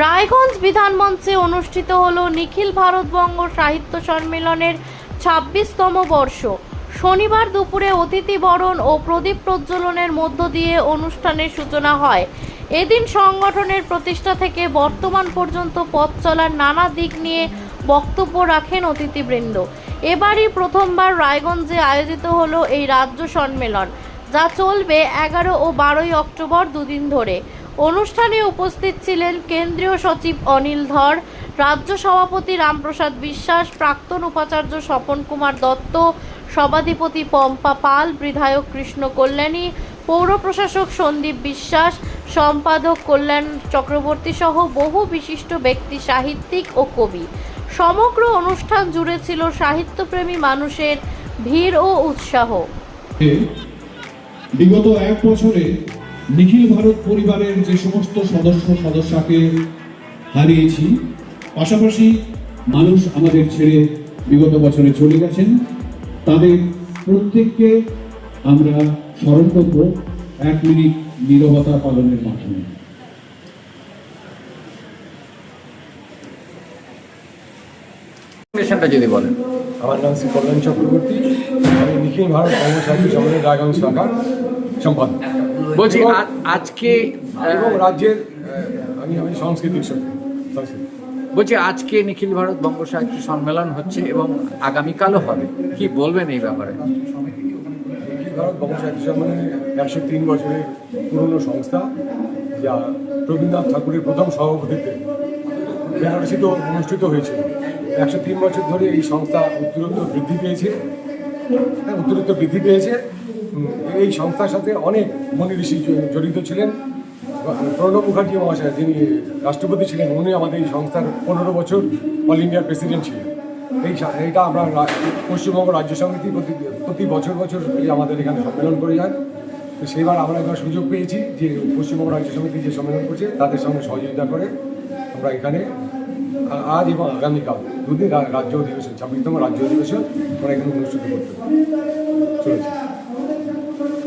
রায়গঞ্জ বিধানমঞ্চে অনুষ্ঠিত হল নিখিল ভারতবঙ্গ সাহিত্য সম্মেলনের ছাব্বিশতম বর্ষ। শনিবার দুপুরে অতিথি বরণ ও প্রদীপ প্রজ্বলনের মধ্য দিয়ে অনুষ্ঠানের সূচনা হয়। এদিন সংগঠনের প্রতিষ্ঠা থেকে বর্তমান পর্যন্ত পথ চলার নানা দিক নিয়ে বক্তব্য রাখেন অতিথিবৃন্দ। এবারই প্রথমবার রায়গঞ্জে আয়োজিত হলো এই রাজ্য সম্মেলন, যা চলবে এগারো ও বারোই অক্টোবর দুদিন ধরে। অনুষ্ঠানে উপস্থিত ছিলেন কেন্দ্রীয় সচিব অনিল ধর, রাজ্য সভাপতি রামপ্রসাদ বিশ্বাস, প্রাক্তন উপাচার্য স্বপন কুমার দত্ত, সভাধিপতি পম্পা পাল, বিধায়ক কৃষ্ণ কল্যাণী, পৌর প্রশাসক সন্দীপ বিশ্বাস, সম্পাদক কল্যাণ চক্রবর্তী সহ বহু বিশিষ্ট ব্যক্তি, সাহিত্যিক ও কবি। সমগ্র অনুষ্ঠান জুড়ে ছিল সাহিত্যপ্রেমী মানুষের ভিড় ও উৎসাহ। বিগত এক বছরে নিখিল ভারত পরিবারের যে সমস্ত সদস্য সদস্যকে হারিয়েছি পাশাপাশি মানুষ আমাদের ছেড়ে বিগত বছরে চলে গেছেন। তাদের প্রত্যেককে আমরা স্মরণ করব এক মিনিট নীরবতা পালনের মাধ্যমে। যদি বলেন। আমার নাম শ্রী কল্যাণ চক্রবর্তী। আমি নিখিল ভারত কর্মসাথী সম্মেলনের রায়গঞ্জ শাখার সম্পাদক। বলছি আজকে এবং রাজ্যের আমি আমি সাংস্কৃতিক বলছি আজকে নিখিল ভারত বঙ্গ সাহিত্য সম্মেলন হচ্ছে এবং আগামীকালও হবে। কি বলবেন এই ব্যাপারে? নিখিল ভারত কর্মসাথী সম্মেলনের একশো তিন বছরের পুরনো সংস্থা যা রবীন্দ্রনাথ ঠাকুরের প্রথম সভাপতিত্বে বেনারসিতে অনুষ্ঠিত হয়েছিল। একশো তিন বছর ধরে এই সংস্থা উত্তরোত্তর বৃদ্ধি পেয়েছে। হ্যাঁ, উত্তরোত্তর বৃদ্ধি পেয়েছে। এই সংস্থার সাথে অনেক মনি ঋষি জড়িত ছিলেন। প্রণব মুখার্জি মহাশয়, যিনি রাষ্ট্রপতি ছিলেন, উনি আমাদের এই সংস্থার পনেরো বছর অল ইন্ডিয়ার প্রেসিডেন্ট ছিলেন। এই এইটা আমরা পশ্চিমবঙ্গ রাজ্য সমিতি প্রতি প্রতি বছর বছর আমাদের এখানে সম্মেলন করে যায় তো সেবার আমরা এবার সুযোগ পেয়েছি যে পশ্চিমবঙ্গ রাজ্য সমিতি যে সম্মেলন করছে, তাদের সঙ্গে সহযোগিতা করে আমরা এখানে আজ এবং আগামীকাল দুদিন রাজ্য অধিবেশন, ছাব্বিশতম রাজ্য অধিবেশন আমরা এখানে অনুষ্ঠিত করতে চলেছি।